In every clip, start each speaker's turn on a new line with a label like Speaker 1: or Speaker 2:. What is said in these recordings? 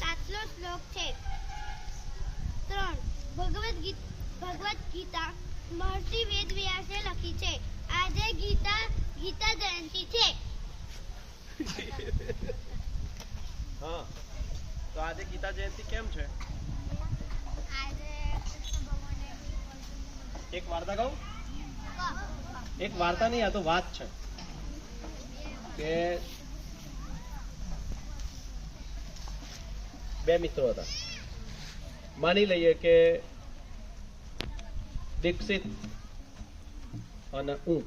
Speaker 1: સાતલો શ્લોક છે. ત્રણ ભગવદ ગીત ભગવદ ગીતા મહર્ષિ વેદ વ્યાસે લખી છે. આજે ગીતા ગીતા જયંતિ છે.
Speaker 2: હા તો આજે ગીતા જયંતિ કેમ છે? એક વાર્તા કહું. એક વાર્તા નહીં આ તો વાત છે. કે બે મિત્રો હતા. માની લઈએ કે દીક્ષિત અને હું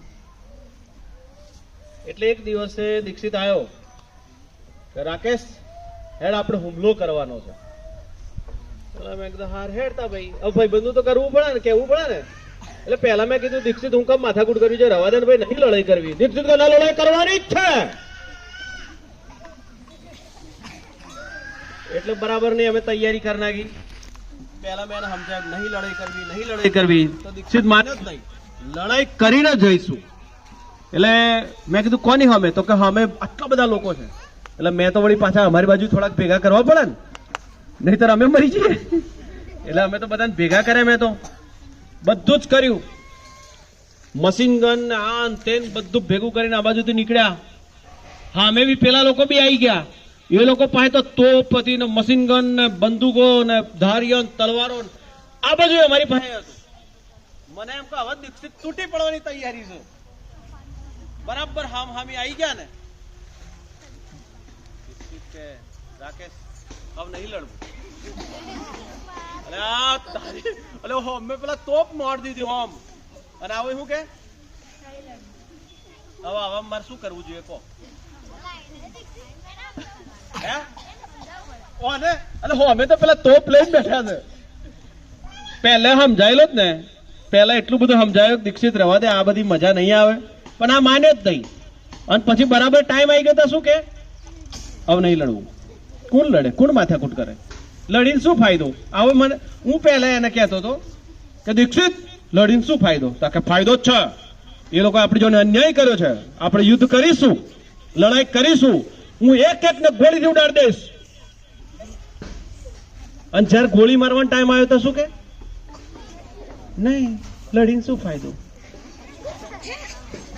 Speaker 2: એટલે એક દિવસે દીક્ષિત આવ્યો રાકેશ, હેડ આપણે હુમલો કરવાનો છે. મેં કીધું, હાર હેડતા ભાઈ. હવે ભાઈ, બંધુ તો કરવું પડે ને, કેવું પડે ને? એટલે પહેલા મેં કીધું, દીક્ષિત, હું કમ માથાકૂટ કરવી છે, રવાદન ભાઈ નહીં લડાઈ કરવી. દીક્ષિત લડાઈ કરવાની જ છે. એટલે બરાબર નહીં અમે તૈયારી કરી નાખી. પહેલા મેં સમજાય નહીં લડાઈ કરવી નહીં લડાઈ કરવી. તો દીક્ષિત માન્યો જ નહીં. લડાઈ કરીને જઈશું. એટલે મેં કીધું કોની હમે? તો કે અમે આટલા બધા લોકો છે. એટલે મેં તો વળી પાછા અમારી બાજુ થોડાક ભેગા કરવા પડે ને. નહીતર અમે મરી જઈએ. એટલે અમે તો બધાને ભેગા કર્યા મેં તો. બધું જ કર્યું. મશીન ગન આ ને બધું ભેગું કરીને આ બાજુથી નીકળ્યા. હા અમે બી પેલા લોકો બી આવી ગયા. એ લોકો પાસે તો તોપ હતી ને મશીન ગન ને બંદૂકો ને ધારીઓ તલવારો આ બધું અમારી પાસે હતું. મને એમ કહો, હવે દીક્ષિત તૂટી પડવાની તૈયારી છે. બરાબર હામ હામી આવી ગયા ને. દીક્ષિત કે, રાકેશ, હવે નહીં લડવું. અરે આ તારી અરે હો મેં પેલા તોપ માર દીધી ઓમ અને આવું શું કે? હવે હવે મારે શું કરવું જોઈએ, કહો. હે ઓને અને હો અમે તો પેલા તોપ લઈને બેઠા છે પહેલે સમજાયેલો જ ને પહેલા એટલું બધું સમજાયો દીક્ષિત રહેવા દે, આ બધી મજા નહીં આવે. પણ આ માને જ નહીં. અને પછી બરાબર ટાઈમ આવી ગયો તો શું કે? હવે નહીં લડવું. કોણ લડે? કોણ માથાકૂટ કરે? લડીને શું ફાયદો? આવો મને, હું પહેલા એને કહેતો હતો કે દીક્ષિત, લડીને શું ફાયદો? તો કે ફાયદો જ છે. એ લોકો આપણે જોડે અન્યાય કર્યો છે. આપણે યુદ્ધ કરીશું. લડાઈ કરીશું. હું એક એક ને ગોળીથી ઉડાડી દઈશ. અને જ્યારે ગોળી મારવાનો ટાઈમ આવ્યો તો શું કે? નહીં, લડીને શું ફાયદો?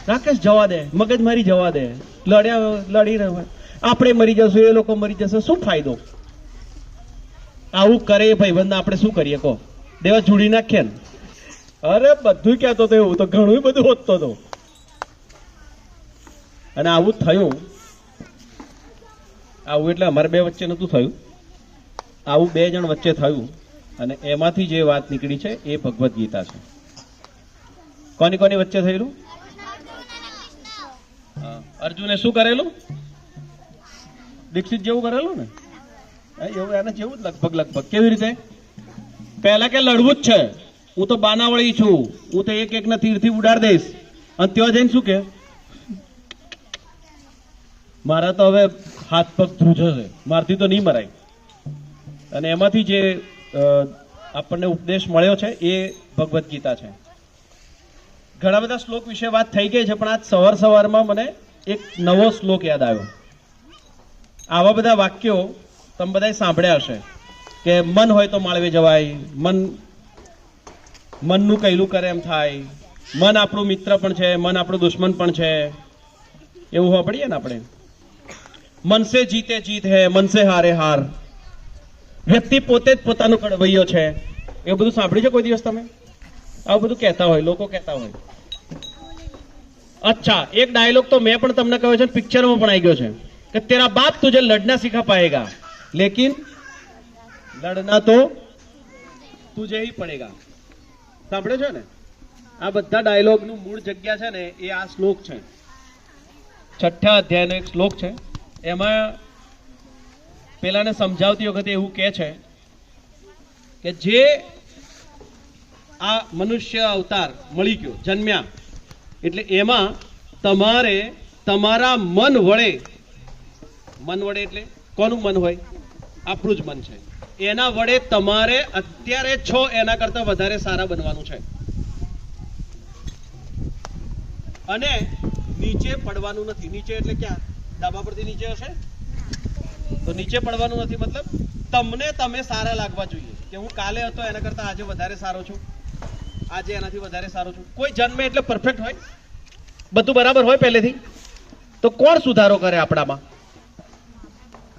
Speaker 2: રાકેશ જવા દે, મગજ મારી જવા દે. લડ્યા લડી રહ્યો આપણે મરી જશું, એ લોકો મરી જશે. શું ફાયદો? આવું કરે ભાઈબંધ આપણે શું કરીએ, કહો? દેવા જોડી નાખીએ ને. અરે બધું કહેતો હતો એવું, તો ઘણું બધું હોતતો હતો અને આવું થયું આવું એટલે અમારે બે વચ્ચે નહોતું થયું. આવું બે જણ વચ્ચે થયું અને એમાંથી જે વાત નીકળી છે એ ભગવદ્ ગીતા છે. કોની કોની વચ્ચે થયેલું? અર્જુને શું કરેલું? દીક્ષિત જેવું કરેલું ને? એવું એને જેવું જ લગભગ લગભગ. કેવી રીતે? પહેલા કે લડવું જ છે. હું તો બાનાવળી છું. હું તો એક એકના તીરથી ઉડાડ દઈશ. અને ત્યાં જઈને શું કે? મારા તો હવે હાથ પગ ધ્રુજ હશે મારથી તો નહીં મરાય. અને એમાંથી જે આપણને ઉપદેશ મળ્યો છે એ ભગવદ્ ગીતા છે. ઘણા બધા શ્લોક વિશે વાત થઈ ગઈ છે, પણ આજ સવાર સવારમાં મને એક નવો શ્લોક યાદ આવ્યો. આવા બધા વાક્યો તમે બધા સાંભળ્યા હશે. કે મન હોય તો માળવે જવાય, મન, મનનું કહેલું કરે એમ થાય. મન આપણું મિત્ર પણ છે, મન આપણું દુશ્મન પણ છે. એવું સાંભળીએ ને આપણે? મનસે જીતે જીત હે, મન હારે હાર. વ્યક્તિ પોતે જ પોતાનો કડવૈયો છે. એ બધું સાંભળ્યું છે કોઈ દિવસ તમે? આવું બધું કહેતા હોય, લોકો કહેતા હોય. અચ્છા, એક ડાયલોગ તો મેં પણ તમને કહ્યો છે પિક્ચરમાં પણ આવી ગયો છે કે તેરા બાપ તુજે લડના શીખા પાએગા લેકિન લડના તો તુજે હી પડેગા. સાંભળ્યો છે ને? આ બધા ડાયલોગનું મૂળ જગ્યા છે ને, એ આ શ્લોક છે. છઠ્ઠા અધ્યાયનો એક શ્લોક છે. એમાં પેલાને સમજાવતી વખતે એવું કહે છે કે જે આ મનુષ્ય અવતાર મળી ગયો, જન્મ્યા, એટલે એમાં તમારે તમારા મન વડે મન વડે એટલે કોનું મન હોય? આપણું જ મન છે. એના વડે તમારે અત્યારે છો, એના કરતા વધારે સારા બનવાનું છે. અને નીચે પડવાનું નથી. નીચે એટલે ક્યાં? ડાબા પરથી નીચે હશે? તો નીચે પડવાનું નથી મતલબ? તમને તમે સારા લાગવા જોઈએ. કે હું કાલે હતો, એના કરતા આજે વધારે સારો છું. આજે એનાથી વધારે સારો છું. કોઈ જન્મે એટલે પરફેક્ટ હોય. બધું બરાબર હોય પહેલેથી. તો કોણ સુધારો કરે આપણામાં?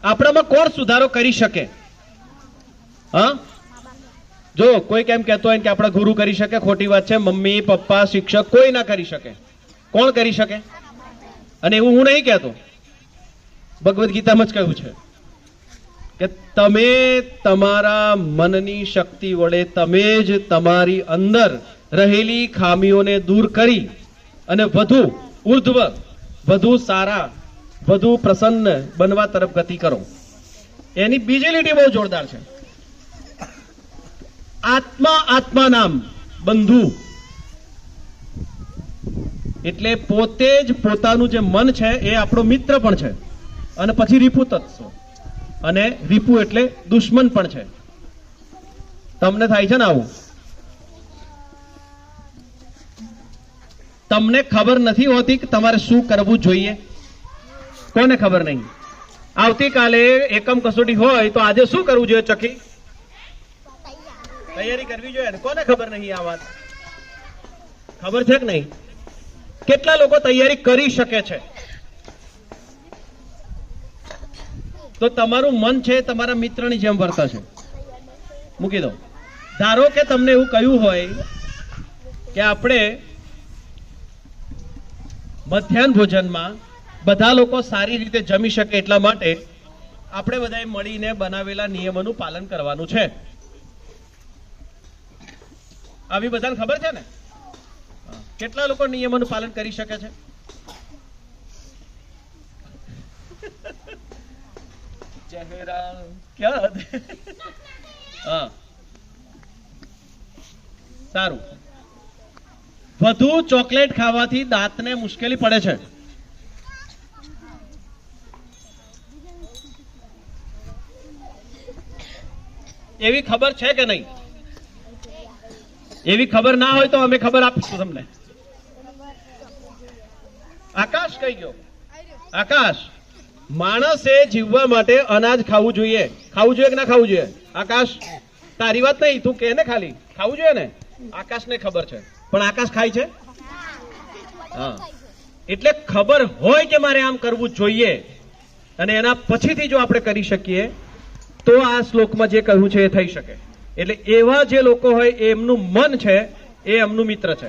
Speaker 2: આપણામાં કોણ સુધારો કરી શકે? હા? જો, કોઈ કેમ કહેતો હોય કે આપણા ગુરુ કરી શકે, ખોટી વાત છે, મમ્મી, પપ્પા, શિક્ષક, કોઈ ના કરી શકે. કોણ કરી શકે? અને એવું હું નહીં કહેતો. ભગવદ્ ગીતામાં જ કહ્યું છે કે તમે તમારા મનની શક્તિ વડે તમે જ તમારી અંદર રહેલી ખામીઓને દૂર કરી અને વધુ ઉર્ધ્વ, વધુ સારા, વધુ પ્રસન્ન બનવા તરફ ગતિ કરો. એની બીજી લીટી બહુ જોરદાર છે. આત્મા આત્મા નામ બંધુ. એટલે પોતે જ પોતાનું જે મન છે એ આપણો મિત્ર પણ છે. અને પછી રીપુ તત્સો. અને રીપુ એટલે દુશ્મન પણ છે. તમને થાય છે ને આવું? તમને ખબર નથી હોતી કે તમારે શું કરવું જોઈએ? કોને ખબર નહીં? આવતીકાલે એકમ કસોટી હોય તો આજે શું કરવું જોઈએ, ચકી? તૈયારી કરવી જોઈએ કોને ખબર નહીં આ વાત? ખબર છે કે નહીં? કેટલા લોકો તૈયારી કરી શકે છે? તો તમારું મન છે તમારા મિત્રની જેમ વર્તશે. મૂકી દો ધારો કે તમને એવું કહ્યું હોય કે આપણે મધ્યાહન ભોજનમાં બધા લોકો સારી રીતે જમી શકે એટલા માટે આપણે બધાએ મળીને બનાવેલા નિયમોનું પાલન કરવાનું છે. આવી બધાને ખબર છે ને? કેટલા લોકો નિયમોનું પાલન કરી શકે છે? ક્યાં દે? હા સારું વધુ ચોકલેટ ખાવાથી દાંતને મુશ્કેલી પડે છે. એવી ખબર છે કે નહીં? એવી ખબર ના હોય તો અમે ખબર આપીશું તમને. આકાશ કઈ ગયો? આકાશ. માણસે જીવવા માટે અનાજ ખાવું જોઈએ. ખાવું જોઈએ કે ના ખાવું જોઈએ? આકાશ, તારી વાત નહીં, તું કે ને ખાલી. ખાવું જોઈએ ને? આકાશને ખબર છે. પણ આકાશ ખાય છે? હા. એટલે ખબર હોય કે મારે આમ કરવું જોઈએ. અને એના પછીથી જો આપણે કરી શકીએ, તો આ શ્લોકમાં જે કહ્યું છે એ થઈ શકે. એટલે એવા જે લોકો હોય, એમનું મન છે, એ એમનું મિત્ર છે.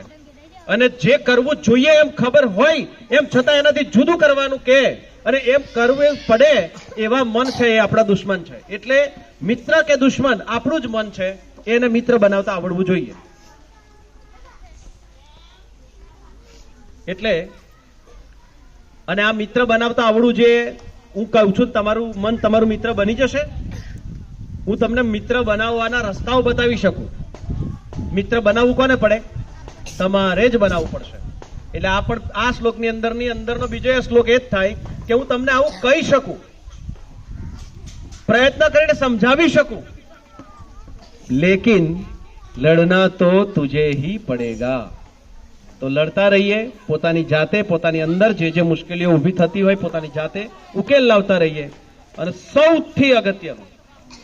Speaker 2: અને જે કરવું જોઈએ એમ ખબર હોય, એમ છતાં એનાથી જુદું કરવાનું કે અને એમ કરવું પડે એવા મન છે એ આપણા દુશ્મન છે. એટલે મિત્ર કે દુશ્મન આપણું જ મન છે, એને મિત્ર બનાવતા આવડવું જોઈએ. એટલે અને આ મિત્ર બનાવતા આવડવું જોઈએ હું કહું છું, તમારું મન તમારું મિત્ર બની જશે. હું તમને મિત્ર બનાવવાના રસ્તાઓ બતાવી શકું. મિત્ર બનાવવું કોને પડે? તમારે જ બનાવવું પડશે. એટલે આ પણ આ શ્લોકની અંદરની અંદરનો બીજો શ્લોક એ જ થાય કે હું તમને આવું કહી શકું. પ્રયત્ન કરીને સમજાવી શકું. લેકિન લડના તો તુજે હી પડેગા. તો લડતા રહીએ, પોતાની જાતે, પોતાની અંદર જે જે મુશ્કેલીઓ ઊભી થતી હોય પોતાની જાતે ઉકેલ લાવતા રહીએ. અને સૌથી અગત્યનું,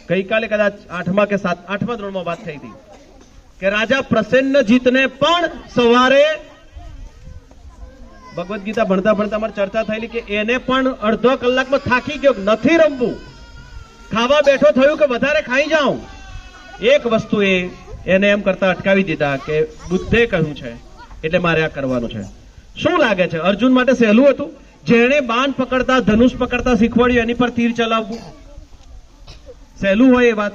Speaker 2: ગઈકાલે કદાચ આઠમા કે સાત, આઠમા ધોરણમાં વાત થઈ હતી કે રાજા પ્રસન્નજીતને પણ સવારે ભગવદ્ ગીતા ભણતા ભણતા અમારે ચર્ચા થયેલી કે એને પણ અડધો કલાકમાં થાકી ગયો નથી રમવું. ખાવા બેઠો થયું કે વધારે ખાઈ જાઉં? એક વસ્તુ એ એને એમ કરતા અટકાવી દીધા કે બુદ્ધે કહ્યું છે, એટલે મારે આ કરવાનું છે. શું લાગે છે? અર્જુન માટે સહેલું હતું? જેણે બાણ પકડતા, ધનુષ પકડતા શીખવાડ્યું, એની પર તીર ચલાવવું? સહેલું હોય એ વાત.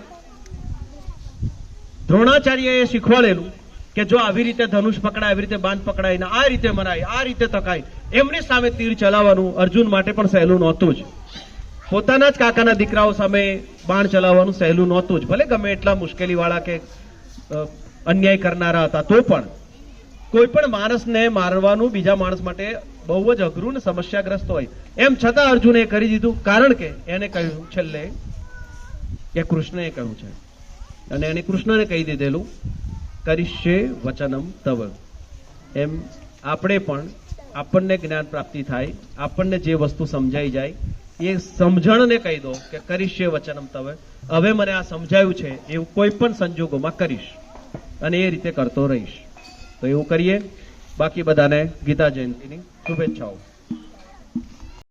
Speaker 2: દ્રોણાચાર્ય એ શીખવાડેલું. કે જો આવી રીતે ધનુષ પકડાય, આવી રીતે બાંધ પકડાય આ રીતે મરાય, આ રીતે તકાય, એમની સામે તીર ચલાવવાનું અર્જુન માટે પણ સહેલું નહોતું જ. પોતાના જ કાકાના દીકરાઓ સામે બાણ ચલાવવાનું સહેલું નહોતું જ. ભલે ગમે એટલા મુશ્કેલી વાળા કે અન્યાય કરનારા હતા, તો પણ કોઈ પણ માણસને મારવાનું બીજા માણસ માટે બહુ જ અઘરું ને સમસ્યાગ્રસ્ત હોય. એમ છતાં અર્જુને એ કરી દીધું, કારણ કે એને કહ્યું, છેલ્લે કે કૃષ્ણએ કહ્યું છે. અને એને કૃષ્ણને કહી દીધેલું કરીશ્ય વચનમ તવ. એમ આપણે પણ આપણને જ્ઞાન પ્રાપ્તિ થાય, આપણને જે વસ્તુ સમજાઈ જાય, એ સમજણને કહી દો કે કરીશ વચનમ તવે. હવે મને આ સમજાયું છે, એવું કોઈ પણ સંજોગોમાં કરીશ અને એ રીતે કરતો રહીશ. તો એવું કરીએ. બાકી બધાને ગીતા જયંતિની શુભેચ્છાઓ.